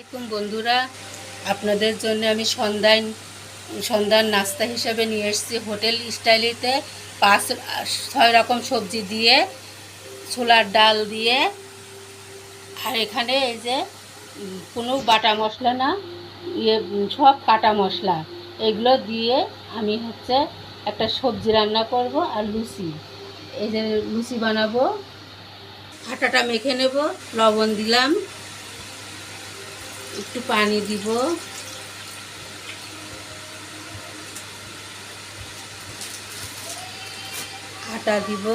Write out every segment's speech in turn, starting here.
আসসালামাইকুম বন্ধুরা। আপনাদের জন্য আমি সন্ধ্যায় সন্ধ্যার নাস্তা হিসাবে নিয়ে এসেছি হোটেল স্টাইলিতে। পাঁচ ছয় রকম সবজি দিয়ে, ছোলার ডাল দিয়ে। আর এখানে এই যে কোনো বাটা মশলা না ইয়ে সব কাটা মশলা। এগুলো দিয়ে আমি হচ্ছে একটা সবজি রান্না করব আর লুচি। এই যে লুচি বানাবো। আটাটা মেখে নেব, লবণ দিলাম। একটু পানি দিব। আটা দিব।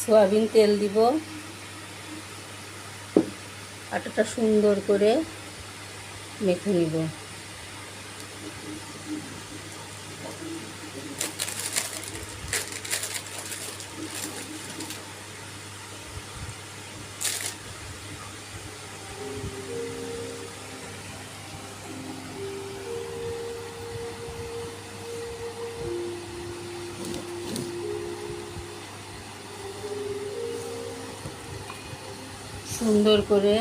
সয়াবিন তেল দিব। আটাটা সুন্দর করে মেখে নিব। সুন্দর করে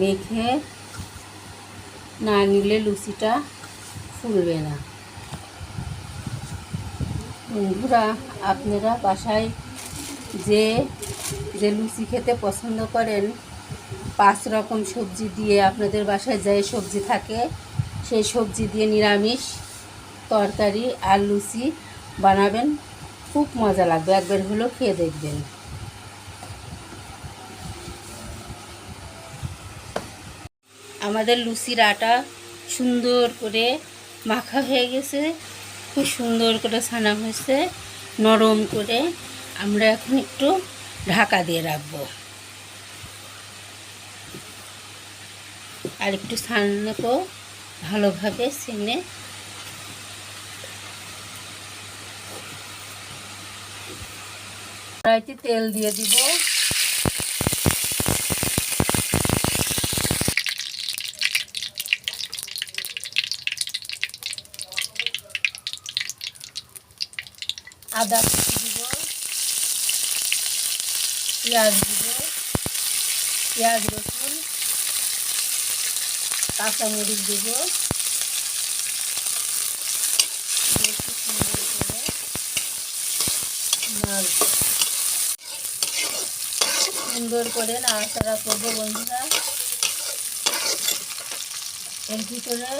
মেখে না নিলে লুচিটা ফুলবে না। বন্ধুরা, আপনারা বাসায় যে যে লুচি খেতে পছন্দ করেন, পাঁচ রকম সবজি দিয়ে আপনাদের বাসায় যে সবজি থাকে, সেই সবজি দিয়ে নিরামিষ তরকারি আর লুচি বানাবেন, খুব মজা লাগবে। একবার হলেও খেয়ে দেখবেন। আমাদের লুচির আটা সুন্দর করে মাখা হয়ে গেছে। খুব সুন্দর করে ছানা হয়েছে, নরম করে। আমরা এখন একটু ঢাকা দিয়ে রাখব। আর একটু ছানাকেও ভালোভাবে ছেনে। কড়াইতে তেল দিয়ে দিব। আদা দিব পেঁয়াজ দিব পেঁয়াজ রসুন কাঁচামরিচ দিব সুন্দর করে নাড়াচাড়া করব বন্ধুরা। এর ভিতরে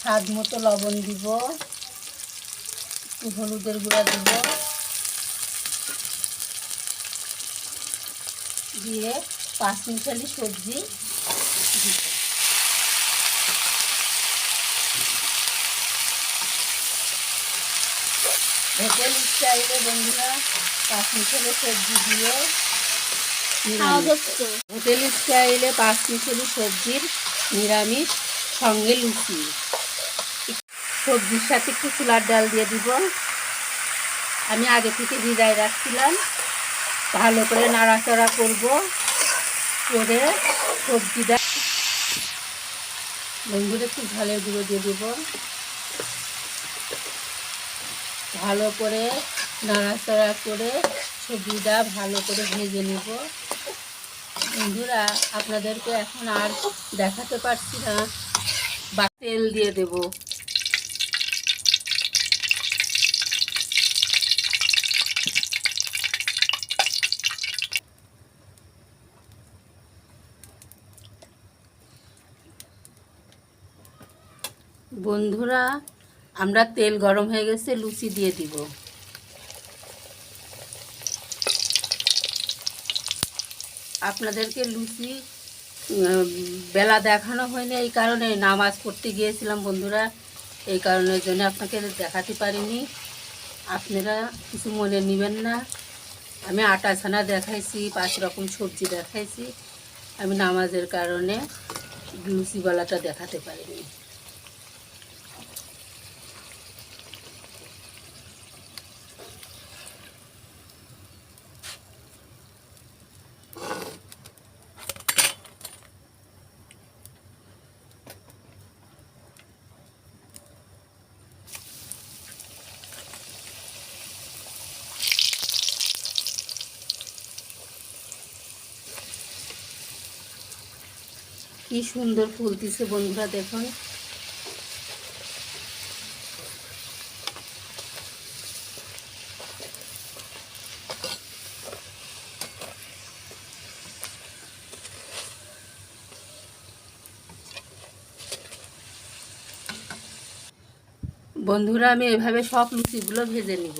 স্বাদ মতো লবণ দিব। হলুদের গুঁড়া দিব। দিয়ে পাঁচ মিশালি সবজি দিব। হোটেল স্টাইলে বন্ধুরা পাঁচ মিশালি সবজি দিয়ে হোটেল স্টাইলে পাঁচ মিশালি সবজির নিরামিষ সঙ্গে লুচি। সবজির সাথে একটু ছোলার ডাল দিয়ে দিব। আমি আগে থেকে ভিজাই রাখছিলাম। ভালো করে নাড়াচাড়া করব। করে সবজিটা বন্ধুরা একটু ঝালের গুঁড়ো দিয়ে দেব। ভালো করে নাড়াচাড়া করে সবজিটা ভালো করে ভেজে নেব। বন্ধুরা, আপনাদেরকে এখন আর দেখাতে পারছি না। বা তেল দিয়ে দেবো। বন্ধুরা, আমরা তেল গরম হয়ে গেছে, লুচি দিয়ে দিব। আপনাদেরকে লুচি বেলা দেখানো হয়নি, এই কারণে নামাজ পড়তে গিয়েছিলাম বন্ধুরা, এই কারণের জন্য আপনাকে দেখাতে পারিনি। আপনারা কিছু মনে নেবেন না। আমি আটা ছানা দেখাইছি, পাঁচ রকম সবজি দেখাইছি। আমি নামাজের কারণে লুচিওয়ালাটা দেখাতে পারিনি। কি সুন্দর ফুলতিছে বন্ধুরা দেখুন। বন্ধুরা আমি এভাবে সব লুচিগুলো ভেজে নিব।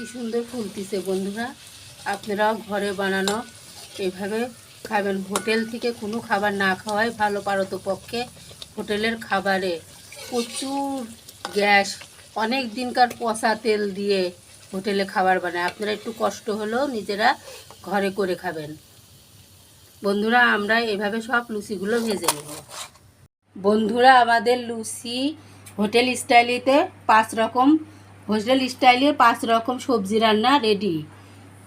কি সুন্দর ফুলতিছে বন্ধুরা। আপনারাও ঘরে বানানো, এভাবে খাবেন। হোটেল থেকে কোনো খাবার না খাওয়াই ভালো পারত পক্ষে। হোটেলের খাবারে প্রচুর গ্যাস, অনেক দিনকার পচা তেল দিয়ে হোটেলে খাবার বানায়। আপনারা একটু কষ্ট হলেও নিজেরা ঘরে করে খাবেন। বন্ধুরা, আমরা এভাবে সব লুচিগুলো ভেজে নেব। বন্ধুরা, আমাদের লুচি হোটেল স্টাইলিতে পাঁচ রকম হোটেল স্টাইলে পাঁচ রকম সবজি রান্না রেডি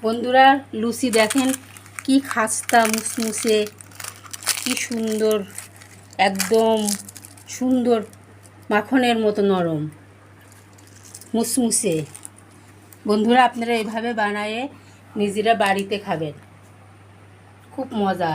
বন্ধুরা, লুচি দেখেন, কি খাস্তা মুসমুসে, কি সুন্দর, একদম সুন্দর মাখনের মতো নরম মুসমুসে। বন্ধুরা, আপনারা এভাবে বানায়ে নিজেরা বাড়িতে খাবেন। খুব মজা।